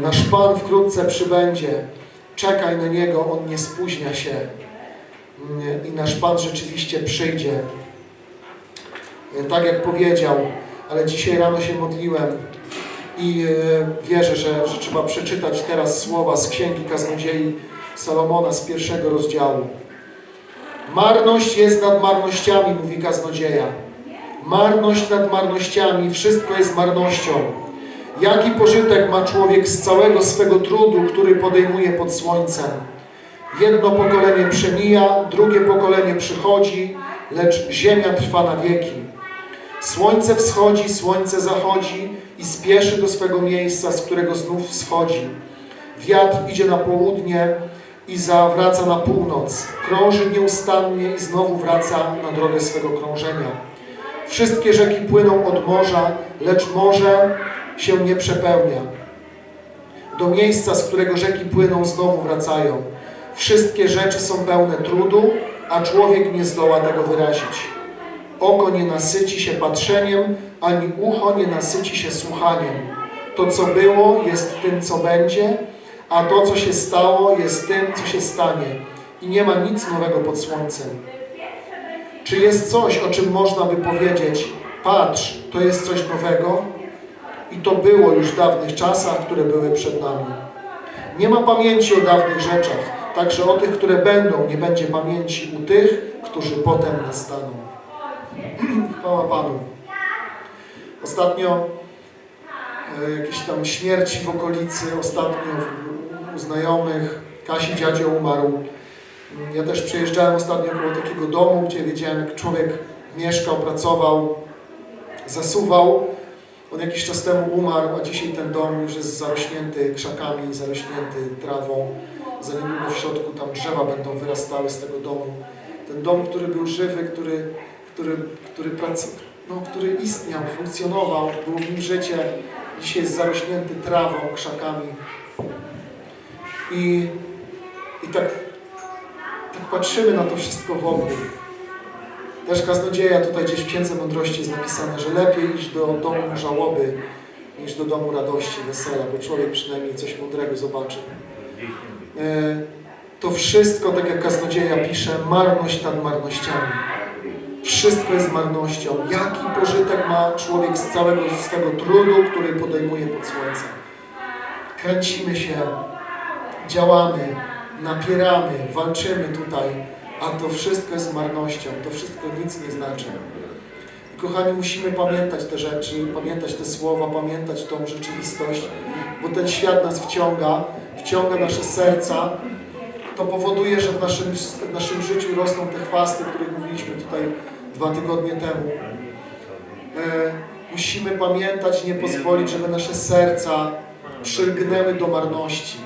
Nasz Pan wkrótce przybędzie. Czekaj na Niego, On nie spóźnia się. Mm, I nasz Pan rzeczywiście przyjdzie. Tak jak powiedział, ale dzisiaj rano się modliłem i e, wierzę, że, że trzeba przeczytać teraz słowa z Księgi Kaznodziei Salomona z pierwszego rozdziału. Marność jest nad marnościami, mówi kaznodzieja. Marność nad marnościami, wszystko jest marnością. Jaki pożytek ma człowiek z całego swego trudu, który podejmuje pod słońcem? Jedno pokolenie przemija, drugie pokolenie przychodzi, lecz ziemia trwa na wieki. Słońce wschodzi, słońce zachodzi i spieszy do swego miejsca, z którego znów wschodzi. Wiatr idzie na południe i zawraca na północ. Krąży nieustannie i znowu wraca na drogę swego krążenia. Wszystkie rzeki płyną od morza, lecz morze się nie przepełnia. Do miejsca, z którego rzeki płyną, znowu wracają. Wszystkie rzeczy są pełne trudu, a człowiek nie zdoła tego wyrazić. Oko nie nasyci się patrzeniem, ani ucho nie nasyci się słuchaniem. To, co było, jest tym, co będzie, a to, co się stało, jest tym, co się stanie. I nie ma nic nowego pod słońcem. Czy jest coś, o czym można by powiedzieć, patrz, to jest coś nowego? I to było już w dawnych czasach, które były przed nami. Nie ma pamięci o dawnych rzeczach, także o tych, które będą, nie będzie pamięci u tych, którzy potem nastaną. Chwała Panu. Ostatnio e, jakieś tam śmierci w okolicy, ostatnio u znajomych, Kasi dziadzio umarł. Ja też przyjeżdżałem ostatnio koło takiego domu, gdzie wiedziałem, jak człowiek mieszkał, pracował, zasuwał. On jakiś czas temu umarł, a dzisiaj ten dom już jest zarośnięty krzakami, zarośnięty trawą. Za niedługo w środku tam drzewa będą wyrastały z tego domu. Ten dom, który był żywy, który, który, który, prac, no, który istniał, funkcjonował, było w nim życie, dzisiaj jest zarośnięty trawą, krzakami. I, i tak, tak patrzymy na to wszystko wokół. Też kaznodzieja tutaj gdzieś w Księdze Mądrości jest napisane, że lepiej iść do domu żałoby niż do domu radości, wesela, bo człowiek przynajmniej coś mądrego zobaczy. E, To wszystko, tak jak kaznodzieja pisze, marność nad marnościami. Wszystko jest marnością. Jaki pożytek ma człowiek z całego swego trudu, który podejmuje pod słońcem? Kręcimy się, działamy, napieramy, walczymy tutaj, a to wszystko jest marnością, to wszystko nic nie znaczy. I kochani, musimy pamiętać te rzeczy, pamiętać te słowa, pamiętać tą rzeczywistość, bo ten świat nas wciąga, wciąga nasze serca. To powoduje, że w naszym, w naszym życiu rosną te chwasty, o których mówiliśmy tutaj dwa tygodnie temu. E, musimy pamiętać nie pozwolić, żeby nasze serca przylgnęły do marności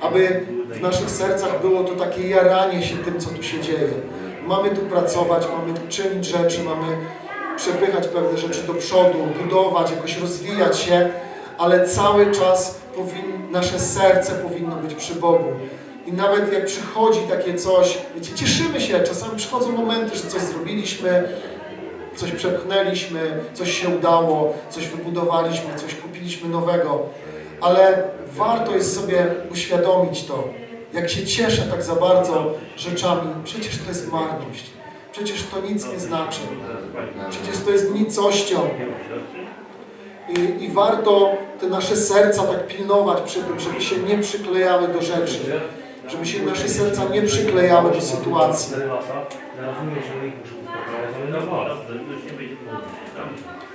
aby w naszych sercach było to takie jaranie się tym, co tu się dzieje. Mamy tu pracować, mamy tu czynić rzeczy, mamy przepychać pewne rzeczy do przodu, budować, jakoś rozwijać się, ale cały czas powin, nasze serce powinno być przy Bogu. I nawet jak przychodzi takie coś, wiecie, cieszymy się, czasami przychodzą momenty, że coś zrobiliśmy, coś przepchnęliśmy, coś się udało, coś wybudowaliśmy, coś kupiliśmy nowego, ale warto jest sobie uświadomić to, jak się cieszę tak za bardzo rzeczami, przecież to jest marność, przecież to nic nie znaczy, przecież to jest nicością. I, I warto te nasze serca tak pilnować przy tym, żeby się nie przyklejały do rzeczy, żeby się nasze serca nie przyklejały do sytuacji.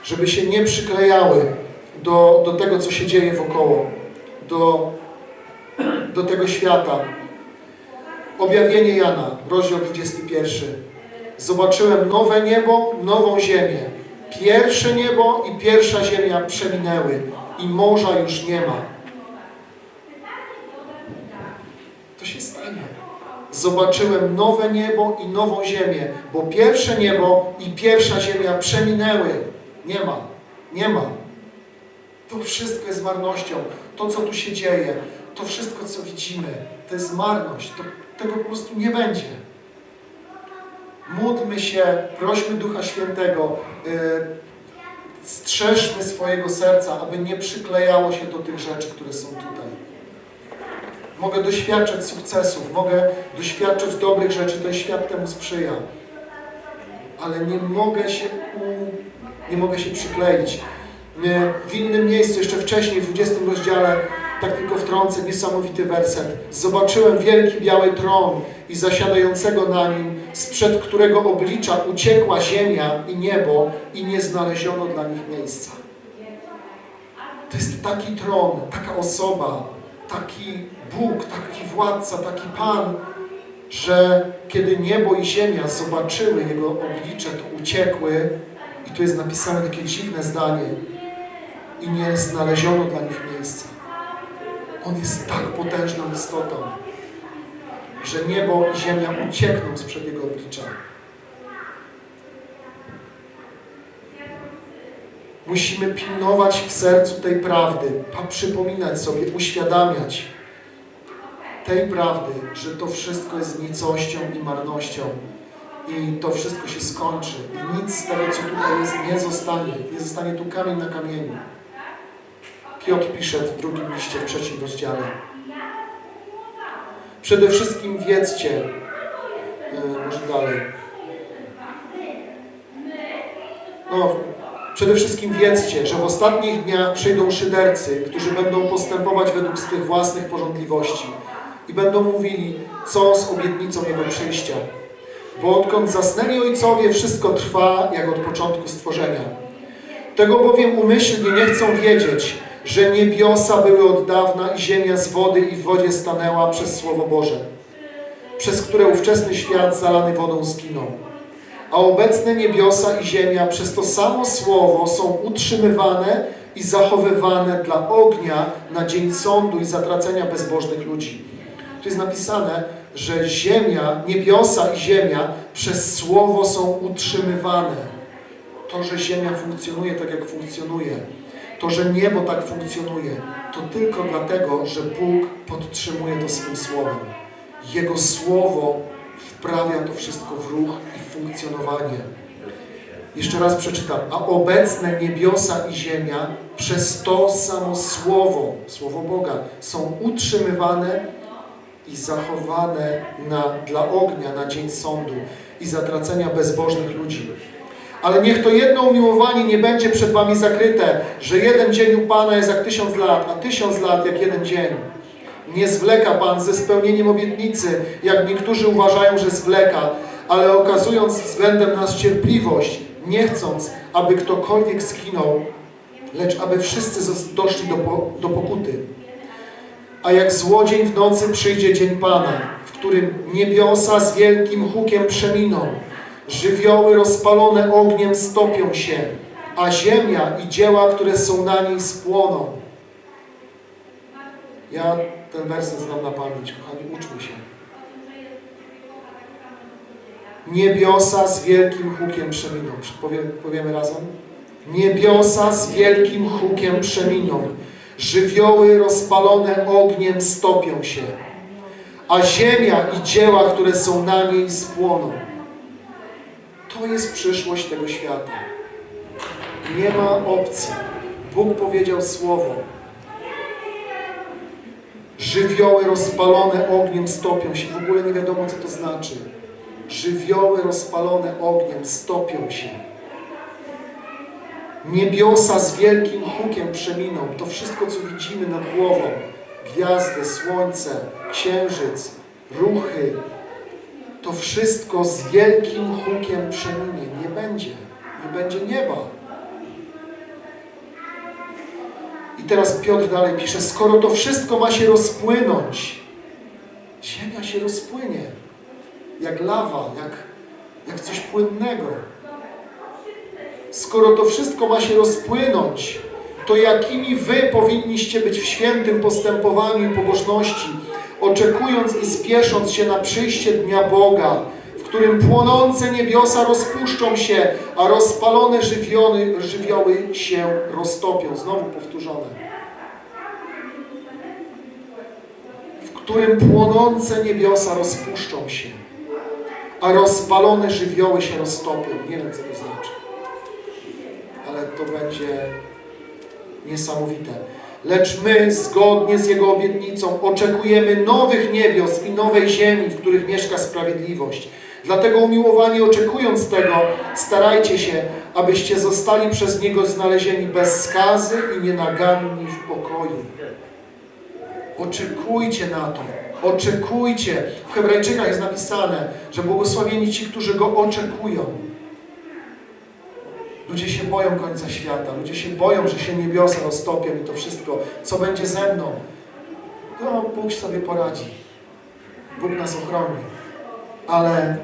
żeby się nie przyklejały do, do tego, co się dzieje wokoło, do, do tego świata. Objawienie Jana, rozdział 21. Zobaczyłem nowe niebo, nową ziemię. Pierwsze niebo i pierwsza ziemia przeminęły i morza już nie ma. To się stanie. Zobaczyłem nowe niebo i nową ziemię, bo pierwsze niebo i pierwsza ziemia przeminęły. Nie ma, nie ma. To wszystko jest marnością. To, co tu się dzieje, to wszystko, co widzimy, to jest marność. To, tego po prostu nie będzie. Módlmy się, prośmy Ducha Świętego. Yy, strzeżmy swojego serca, aby nie przyklejało się do tych rzeczy, które są tutaj. Mogę doświadczać sukcesów, mogę doświadczać dobrych rzeczy, ten świat temu sprzyja. Ale nie mogę się, u, nie mogę się przykleić. W innym miejscu, jeszcze wcześniej, w 20 rozdziale, tak tylko wtrącę, niesamowity werset. Zobaczyłem wielki biały tron i zasiadającego na nim, sprzed którego oblicza uciekła ziemia i niebo i nie znaleziono dla nich miejsca. To jest taki tron, taka osoba, taki Bóg, taki władca, taki Pan, że kiedy niebo i ziemia zobaczyły Jego oblicze, to uciekły i tu jest napisane takie dziwne zdanie i nie znaleziono dla nich miejsca. On jest tak potężną istotą, że niebo i ziemia uciekną sprzed Jego oblicza. Musimy pilnować w sercu tej prawdy, przypominać sobie, uświadamiać tej prawdy, że to wszystko jest nicością i marnością i to wszystko się skończy i nic z tego, co tutaj jest, nie zostanie. Nie zostanie tu kamień na kamieniu. Piotr pisze w drugim liście, w trzecim rozdziale. Przede wszystkim wiedzcie, e, może dalej. No, przede wszystkim wiedzcie, że w ostatnich dniach przyjdą szydercy, którzy będą postępować według swych własnych porządliwości i będą mówili, co z obietnicą Jego przyjścia. Bo odkąd zasnęli ojcowie, wszystko trwa jak od początku stworzenia. Tego bowiem umyślnie nie chcą wiedzieć, że niebiosa były od dawna i ziemia z wody i w wodzie stanęła przez Słowo Boże, przez które ówczesny świat zalany wodą zginął. A obecne niebiosa i ziemia przez to samo Słowo są utrzymywane i zachowywane dla ognia na dzień sądu i zatracenia bezbożnych ludzi. Tu jest napisane, że ziemia, niebiosa i ziemia przez Słowo są utrzymywane. To, że ziemia funkcjonuje tak, jak funkcjonuje, to, że niebo tak funkcjonuje, to tylko dlatego, że Bóg podtrzymuje to swym Słowem. Jego Słowo wprawia to wszystko w ruch i funkcjonowanie. Jeszcze raz przeczytam. A obecne niebiosa i ziemia przez to samo Słowo, Słowo Boga, są utrzymywane i zachowane na, dla ognia na dzień sądu i zatracenia bezbożnych ludzi. Ale niech to jedno umiłowanie nie będzie przed wami zakryte, że jeden dzień u Pana jest jak tysiąc lat, a tysiąc lat jak jeden dzień. Nie zwleka Pan ze spełnieniem obietnicy, jak niektórzy uważają, że zwleka, ale okazując względem nas cierpliwość, nie chcąc, aby ktokolwiek zginął, lecz aby wszyscy doszli do, po, do pokuty. A jak złodziej w nocy przyjdzie dzień Pana, w którym niebiosa z wielkim hukiem przeminą, żywioły rozpalone ogniem stopią się, a ziemia i dzieła, które są na niej spłoną. Ja ten werset znam na pamięć, kochani, uczmy się. Niebiosa z wielkim hukiem przeminą. Powie, powiemy razem? Niebiosa z wielkim hukiem przeminą. Żywioły rozpalone ogniem stopią się, a ziemia i dzieła, które są na niej spłoną. To jest przyszłość tego świata. Nie ma opcji. Bóg powiedział słowo. Żywioły rozpalone ogniem stopią się. W ogóle nie wiadomo, co to znaczy. Żywioły rozpalone ogniem stopią się. Niebiosa z wielkim hukiem przeminą. To wszystko, co widzimy nad głową. Gwiazdy, słońce, księżyc, ruchy. To wszystko z wielkim hukiem przeminie. Nie będzie. Nie będzie nieba. I teraz Piotr dalej pisze, skoro to wszystko ma się rozpłynąć, ziemia się rozpłynie, jak lawa, jak, jak coś płynnego. Skoro to wszystko ma się rozpłynąć, to jakimi wy powinniście być w świętym postępowaniu i pobożności, oczekując i spiesząc się na przyjście Dnia Boga, w którym płonące niebiosa rozpuszczą się, a rozpalone żywiony, żywioły się roztopią. Znowu powtórzone. W którym płonące niebiosa rozpuszczą się, a rozpalone żywioły się roztopią. Nie wiem, co to znaczy. Ale to będzie niesamowite. Lecz my, zgodnie z Jego obietnicą, oczekujemy nowych niebios i nowej ziemi, w których mieszka sprawiedliwość. Dlatego umiłowani oczekując tego, starajcie się, abyście zostali przez Niego znalezieni bez skazy i nienaganni w pokoju. Oczekujcie na to. Oczekujcie. W Hebrajczykach jest napisane, że błogosławieni ci, którzy Go oczekują. Ludzie się boją końca świata. Ludzie się boją, że się niebiosa roztopią i to wszystko. Co będzie ze mną? No, Bóg sobie poradzi. Bóg nas ochroni. Ale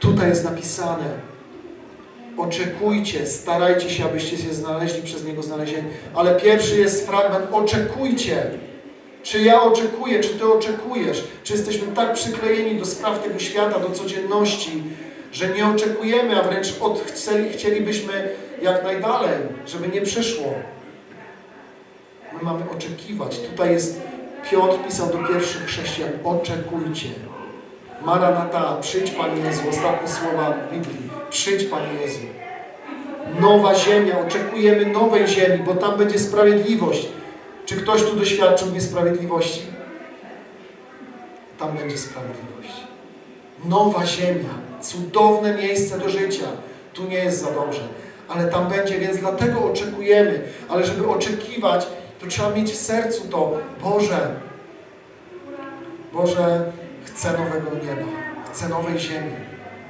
tutaj jest napisane, oczekujcie, starajcie się, abyście się znaleźli przez Niego znalezieni. Ale pierwszy jest fragment, oczekujcie. Czy ja oczekuję, czy Ty oczekujesz? Czy jesteśmy tak przyklejeni do spraw tego świata, do codzienności, że nie oczekujemy, a wręcz od, chcieli, chcielibyśmy jak najdalej, żeby nie przyszło. My mamy oczekiwać. Tutaj jest, Piotr pisał do pierwszych chrześcijan, oczekujcie. Maranata, przyjdź Panie Jezu, ostatnie słowa Biblii, przyjdź Panie Jezu. Nowa ziemia, oczekujemy nowej ziemi, bo tam będzie sprawiedliwość. Czy ktoś tu doświadczył niesprawiedliwości? Tam będzie sprawiedliwość. Nowa ziemia, cudowne miejsce do życia. Tu nie jest za dobrze, ale tam będzie, więc dlatego oczekujemy. Ale żeby oczekiwać, to trzeba mieć w sercu to, Boże, Boże, chcę nowego nieba, chcę nowej ziemi,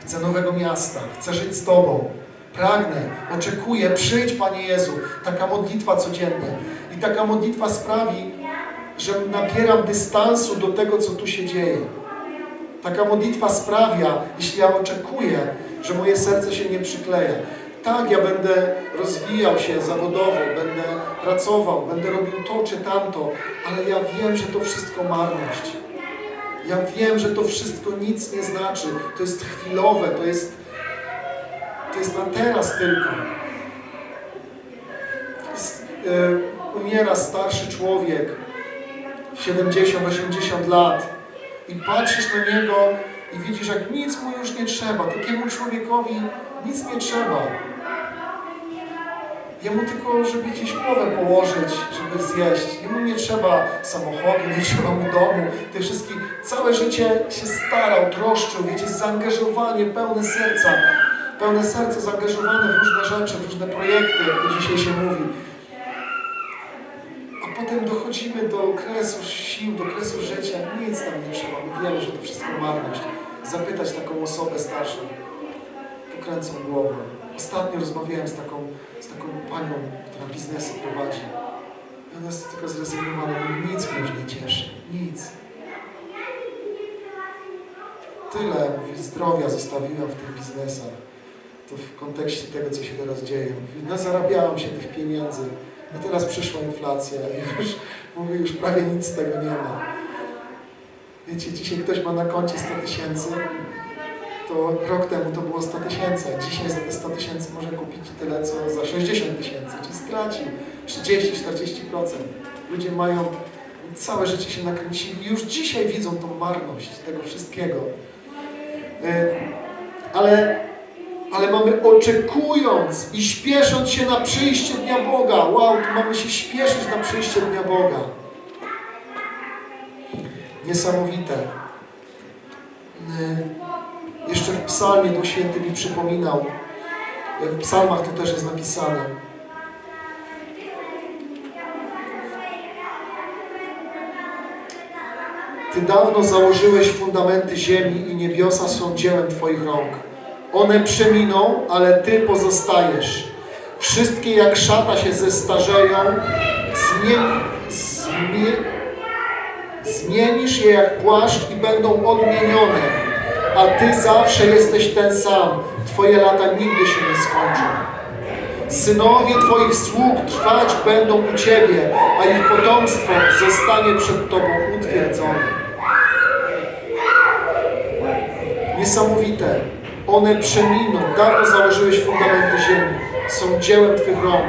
chcę nowego miasta, chcę żyć z Tobą. Pragnę, oczekuję, przyjdź Panie Jezu. Taka modlitwa codziennie. I taka modlitwa sprawi, że nabieram dystansu do tego, co tu się dzieje. Taka modlitwa sprawia, jeśli ja oczekuję, że moje serce się nie przykleja. Tak, ja będę rozwijał się zawodowo, będę pracował, będę robił to czy tamto, ale ja wiem, że to wszystko marność. Ja wiem, że to wszystko nic nie znaczy. To jest chwilowe, to jest, to jest na teraz tylko. Umiera starszy człowiek, 70-80 lat i patrzysz na niego i widzisz, jak nic mu już nie trzeba. Takiemu człowiekowi nic nie trzeba. Jemu tylko, żeby gdzieś głowę położyć, żeby zjeść. Jemu nie trzeba samochodu, nie trzeba mu domu. Te wszystkie, całe życie się starał, troszczył, wiecie, zaangażowanie, pełne serca. Pełne serce zaangażowane w różne rzeczy, w różne projekty, jak to dzisiaj się mówi. A potem dochodzimy do kresu sił, do kresu życia. Nic nam nie trzeba. My wiemy, że to wszystko marność. Zapytać taką osobę starszą. Pokręcą głową. Ostatnio rozmawiałem z taką, z taką panią, która biznesy prowadzi. Ona jest tylko zrezygnowana. Mówi, nic mnie już nie cieszy. Nic. Tyle mówi, zdrowia zostawiłam w tych biznesach. To w kontekście tego, co się teraz dzieje. Mówi, no zarabiałam się tych pieniędzy. No teraz przyszła inflacja i już, mówię, już prawie nic z tego nie ma. Wiecie, dzisiaj ktoś ma na koncie 100 tysięcy, to rok temu to było 100 tysięcy, a dzisiaj za te 100 tysięcy może kupić tyle, co za 60 tysięcy, czyli stracił 30-40%. Ludzie mają, całe życie się nakręcili, już dzisiaj widzą tą marność tego wszystkiego. Y, Ale, ale mamy oczekując i śpiesząc się na przyjście Dnia Boga. Wow, mamy się śpieszyć na przyjście Dnia Boga. Niesamowite. Y, Jeszcze w psalmie Duch Święty mi przypominał, w psalmach to też jest napisane. Ty dawno założyłeś fundamenty ziemi i niebiosa są dziełem Twoich rąk. One przeminą, ale Ty pozostajesz. Wszystkie jak szata się zestarzeją, zmie, zmie, zmienisz je jak płaszcz i będą odmienione a Ty zawsze jesteś ten sam. Twoje lata nigdy się nie skończą. Synowie Twoich sług trwać będą u Ciebie, a ich potomstwo zostanie przed Tobą utwierdzone. Niesamowite. One przeminą. Dawno założyłeś fundamenty ziemi. Są dziełem Twych rąk.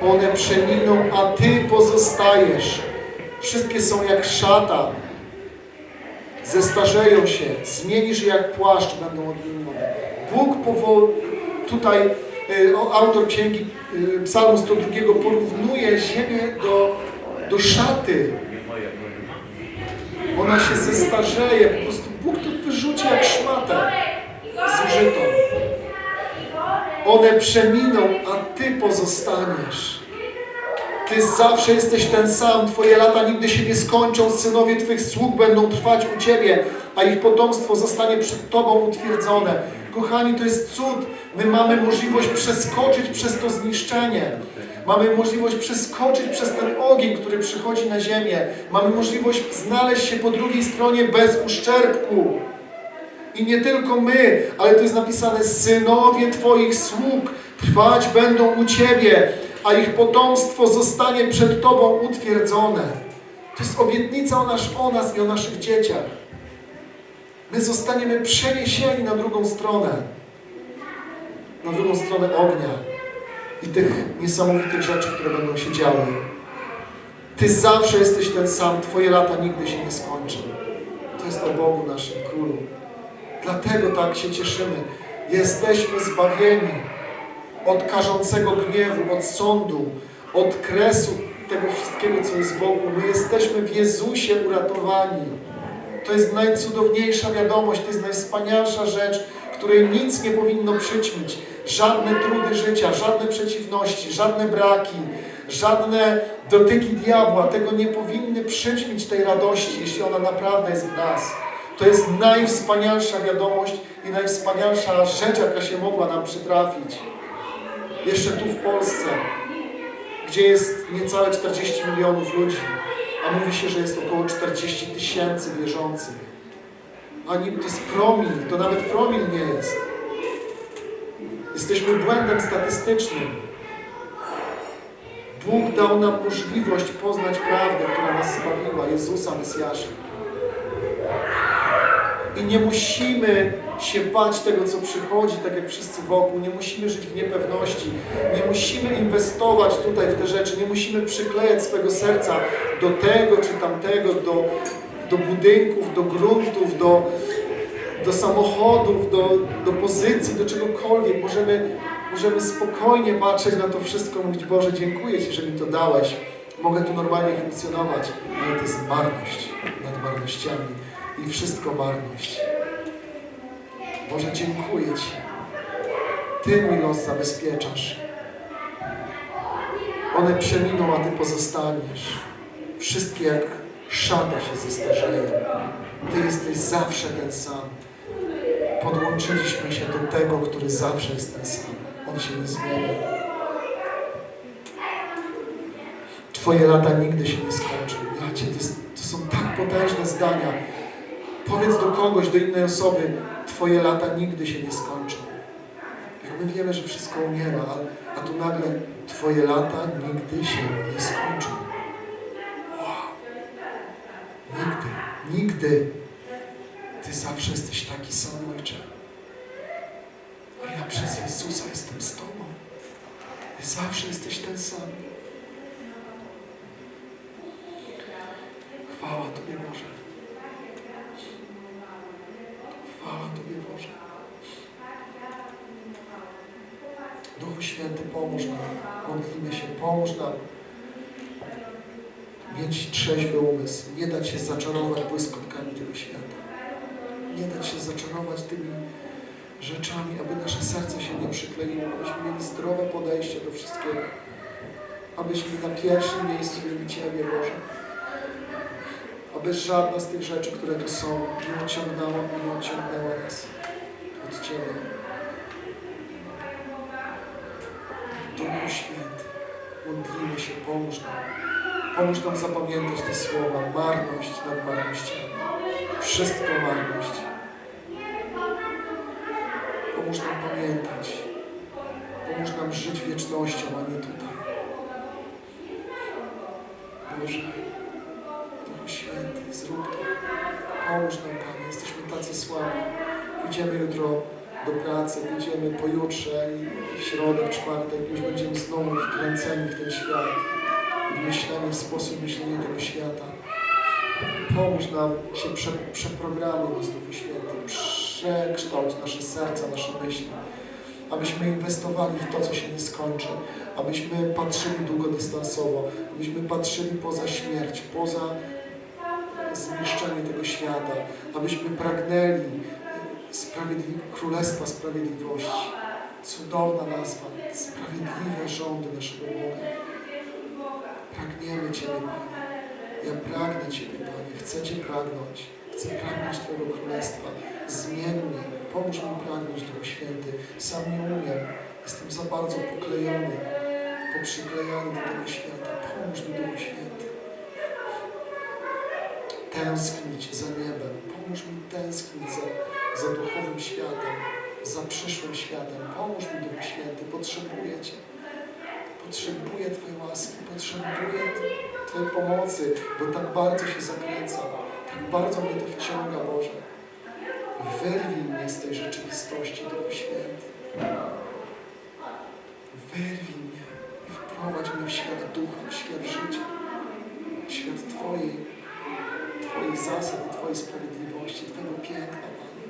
One przeminą, a Ty pozostajesz. Wszystkie są jak szata, zestarzeją się, zmienisz je jak płaszcz, będą odmienione. Bóg powo- tutaj y, autor księgi y, Psalmu 102 porównuje ziemię do, do szaty. Ona się zestarzeje, po prostu Bóg to wyrzuci jak szmatę zużytą. One przeminą, a Ty pozostaniesz. Ty zawsze jesteś ten sam, Twoje lata nigdy się nie skończą, synowie Twych sług będą trwać u Ciebie, a ich potomstwo zostanie przed Tobą utwierdzone. Kochani, to jest cud. My mamy możliwość przeskoczyć przez to zniszczenie. Mamy możliwość przeskoczyć przez ten ogień, który przychodzi na ziemię. Mamy możliwość znaleźć się po drugiej stronie bez uszczerbku. I nie tylko my, ale to jest napisane, synowie Twoich sług trwać będą u Ciebie, a ich potomstwo zostanie przed Tobą utwierdzone. To jest obietnica o, nasz, o nas i o naszych dzieciach. My zostaniemy przeniesieni na drugą stronę. Na drugą stronę ognia i tych niesamowitych rzeczy, które będą się działy. Ty zawsze jesteś ten sam, Twoje lata nigdy się nie skończą. To jest o Bogu naszym Królu. Dlatego tak się cieszymy. Jesteśmy zbawieni od karzącego gniewu, od sądu, od kresu tego wszystkiego, co jest wokół. My jesteśmy w Jezusie uratowani. To jest najcudowniejsza wiadomość, to jest najwspanialsza rzecz, której nic nie powinno przyćmić. Żadne trudy życia, żadne przeciwności, żadne braki, żadne dotyki diabła tego nie powinny przyćmić tej radości, jeśli ona naprawdę jest w nas. To jest najwspanialsza wiadomość i najwspanialsza rzecz, jaka się mogła nam przytrafić. Jeszcze tu w Polsce, gdzie jest niecałe 40 milionów ludzi, a mówi się, że jest około 40 tysięcy wierzących. Ani to jest promil, to nawet promil nie jest. Jesteśmy błędem statystycznym. Bóg dał nam możliwość poznać prawdę, która nas zbawiła, Jezusa Mesjasza. I nie musimy się bać tego, co przychodzi, tak jak wszyscy wokół. Nie musimy żyć w niepewności. Nie musimy inwestować tutaj w te rzeczy. Nie musimy przyklejać swego serca do tego czy tamtego, do, do budynków, do gruntów, do, do samochodów, do, do pozycji, do czegokolwiek. Możemy, możemy spokojnie patrzeć na to wszystko mówić, Boże, dziękuję Ci, że mi to dałeś. Mogę tu normalnie funkcjonować, ale to jest marność nad marnościami i wszystko marność. Boże, dziękuję Ci. Ty mój los zabezpieczasz. One przeminą, a Ty pozostaniesz. Wszystkie jak szata się zestarzeją. Ty jesteś zawsze ten sam. Podłączyliśmy się do tego, który zawsze jest ten sam. On się nie zmienia. Twoje lata nigdy się nie skończą. Ja Cię, to, to są tak potężne zdania. Powiedz do kogoś, do innej osoby, Twoje lata nigdy się nie skończą. Jak my wiemy, że wszystko umiera, a, tu nagle Twoje lata nigdy się nie skończą. Wow. Nigdy, nigdy. Ty zawsze jesteś taki sam, Ojcze. A ja przez Jezusa jestem z Tobą. Ty zawsze jesteś ten sam. Chwała Tobie, Boże. Chwała Tobie, Boże. Duchu Święty, pomóż nam. Nam mieć trzeźwy umysł, nie dać się zaczarować błyskotkami tego świata. Nie dać się zaczarować tymi rzeczami, aby nasze serce się nie przykleiło, abyśmy mieli zdrowe podejście do wszystkiego. Abyśmy na pierwszym miejscu mieli Ciebie, Boże. Aby żadna z tych rzeczy, które tu są, nie odciągnęła, nie odciągnęła nas od Ciebie. Duchu Święty, modlimy się, pomóż nam. Pomóż nam zapamiętać te słowa. Marność nad marnościami. Wszystko marność. Pomóż nam pamiętać. Pomóż nam żyć wiecznością, a nie tutaj. Boże, Duchu Święty, zrób to. Pomóż nam, Panie. Jesteśmy tacy słabi. Pójdziemy jutro do pracy, pójdziemy pojutrze i w środę, w czwartek już będziemy znowu wkręceni w ten świat w myślenie, w sposób myślenia tego świata. Pomóż nam się prze, przeprogramuj nas Duchu Święty, przekształć nasze serca, nasze myśli, abyśmy inwestowali w to, co się nie skończy, abyśmy patrzyli długodystansowo, abyśmy patrzyli poza śmierć, poza zniszczenie tego świata, abyśmy pragnęli sprawiedli- Królestwa Sprawiedliwości. Cudowna nazwa, sprawiedliwe rządy naszego Boga. Pragniemy Ciebie, Panie. Ja pragnę Ciebie, Panie. Chcę Cię pragnąć. Chcę pragnąć Twojego Królestwa. Zmień mnie. Pomóż mi pragnąć, Duchu Święty. Sam nie umiem. Jestem za bardzo poklejony, poprzyklejany do tego świata. Pomóż mi, Duchu Święty. Tęsknić za niebem. Pomóż mi tęsknić za, za duchowym światem, za przyszłym światem. Pomóż mi, Duchu Święty. Potrzebuję Cię. Potrzebuję Twojej łaski. Potrzebuję Twojej pomocy, bo tak bardzo się zakręcam. Tak bardzo mnie to wciąga, Boże. Wyrwij mnie z tej rzeczywistości, Duchu Święty. Wyrwij mnie i wprowadź mnie w świat ducha, w świat życia, w świat Twojej, Twoich zasad, Twojej sprawiedliwości, Twojego piękna, Panie.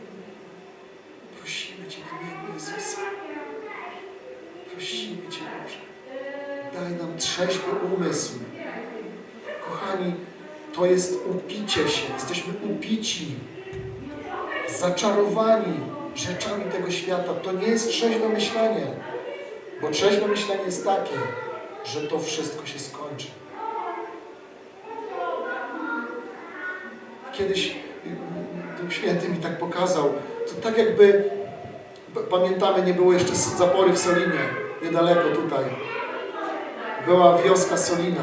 Prosimy Cię w imieniu Jezusa. Prosimy Cię, Boże. Daj nam trzeźwy umysł. Kochani, to jest ubicie się. Jesteśmy ubici, zaczarowani rzeczami tego świata. To nie jest trzeźwe myślenie. Bo trzeźwe myślenie jest takie, że to wszystko się skończy. Kiedyś y, y, Duch Święty mi tak pokazał, to tak jakby, pamiętamy, nie było jeszcze zapory w Solinie, niedaleko tutaj. Była wioska Solina.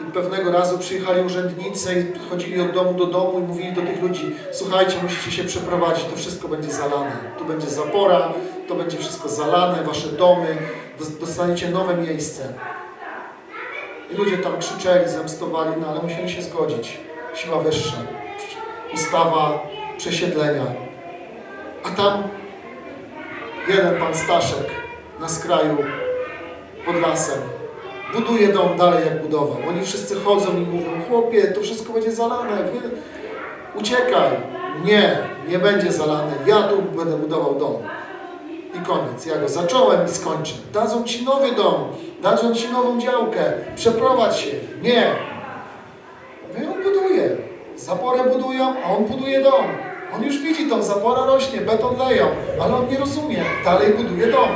I pewnego razu przyjechali urzędnicy i chodzili od domu do domu i mówili do tych ludzi, słuchajcie, musicie się przeprowadzić, to wszystko będzie zalane. Tu będzie zapora, to będzie wszystko zalane, wasze domy, dos- dostaniecie nowe miejsce. I ludzie tam krzyczeli, zemstowali, no ale musieli się zgodzić. Siła wyższa, ustawa przesiedlenia. A tam jeden pan Staszek na skraju pod lasem buduje dom dalej jak budował. Oni wszyscy chodzą i mówią, chłopie, to wszystko będzie zalane, wie? uciekaj. Nie, nie będzie zalane, ja tu będę budował dom. I koniec, ja go zacząłem i skończę. Dadzą ci nowy dom, dadzą ci nową działkę, przeprowadź się. Nie. No i on buduje. Zaporę budują, a on buduje dom. On już widzi tą zapora rośnie, beton leją, ale on nie rozumie. Dalej buduje dom.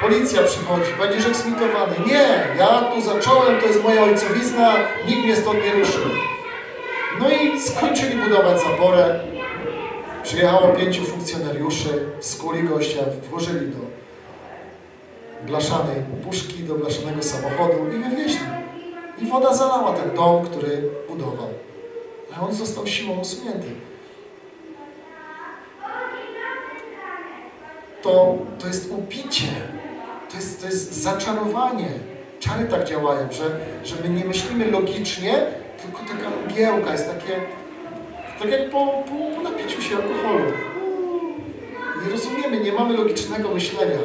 Policja przychodzi, będziesz eksmitowany. Nie, ja tu zacząłem, to jest moja ojcowizna, nikt mnie stąd nie ruszy. No i skończyli budować zaporę. Przyjechało pięciu funkcjonariuszy, skuli gościa, włożyli do blaszanej puszki, do blaszanego samochodu i wywieźli. I woda zalała ten dom, który budował. A on został siłą usunięty. To, to jest upicie. To jest, to jest zaczarowanie. Czary tak działają, że, że my nie myślimy logicznie, tylko taka mgiełka jest takie, tak jak po, po, napiciu się alkoholu. Nie rozumiemy, nie mamy logicznego myślenia,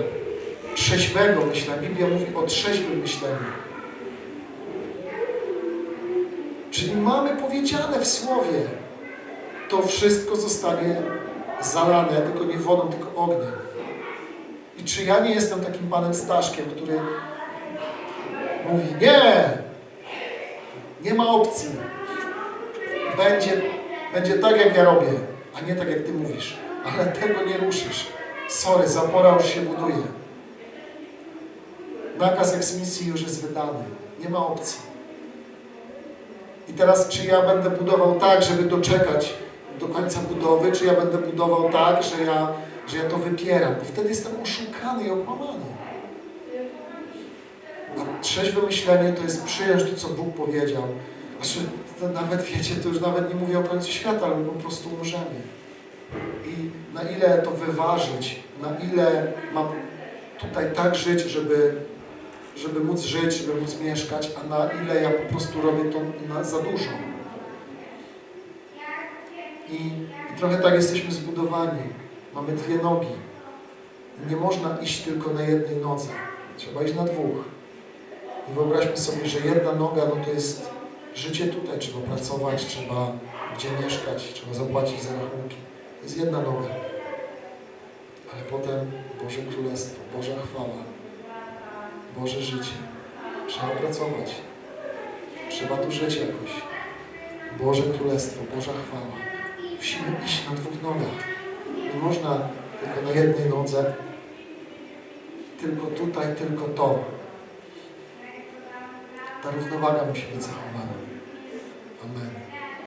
trzeźwego myślenia. Biblia mówi o trzeźwym myśleniu. Czyli mamy powiedziane w Słowie, to wszystko zostanie zalane, tylko nie wodą, tylko ogniem. Czy ja nie jestem takim panem Staszkiem, który mówi, nie, nie ma opcji. Będzie, będzie tak, jak ja robię, a nie tak, jak ty mówisz. Ale tego nie ruszysz. Sorry, zapora już się buduje. Nakaz eksmisji już jest wydany. Nie ma opcji. I teraz, czy ja będę budował tak, żeby doczekać do końca budowy, czy ja będę budował tak, że ja, że ja to wypieram, bo wtedy jestem oszukany i okłamany. A trzeźwe myślenie to jest przyjąć to, co Bóg powiedział. Znaczy, nawet wiecie, to już nawet nie mówię o końcu świata, ale po prostu umrzemy. I na ile to wyważyć, na ile mam tutaj tak żyć, żeby, żeby móc żyć, żeby móc mieszkać, a na ile ja po prostu robię to za dużo. I, I trochę tak jesteśmy zbudowani. Mamy dwie nogi. Nie można iść tylko na jednej nodze. Trzeba iść na dwóch. I wyobraźmy sobie, że jedna noga no to jest życie tutaj. Trzeba pracować, trzeba gdzie mieszkać, trzeba zapłacić za rachunki. jest jedna noga. Ale potem Boże Królestwo, Boża chwała, Boże życie. Trzeba pracować. Trzeba tu żyć jakoś. Boże Królestwo, Boża chwała. Musimy iść na dwóch nogach. Nie można tylko na jednej nodze. Tylko tutaj, tylko to. Ta równowaga musi być zachowana.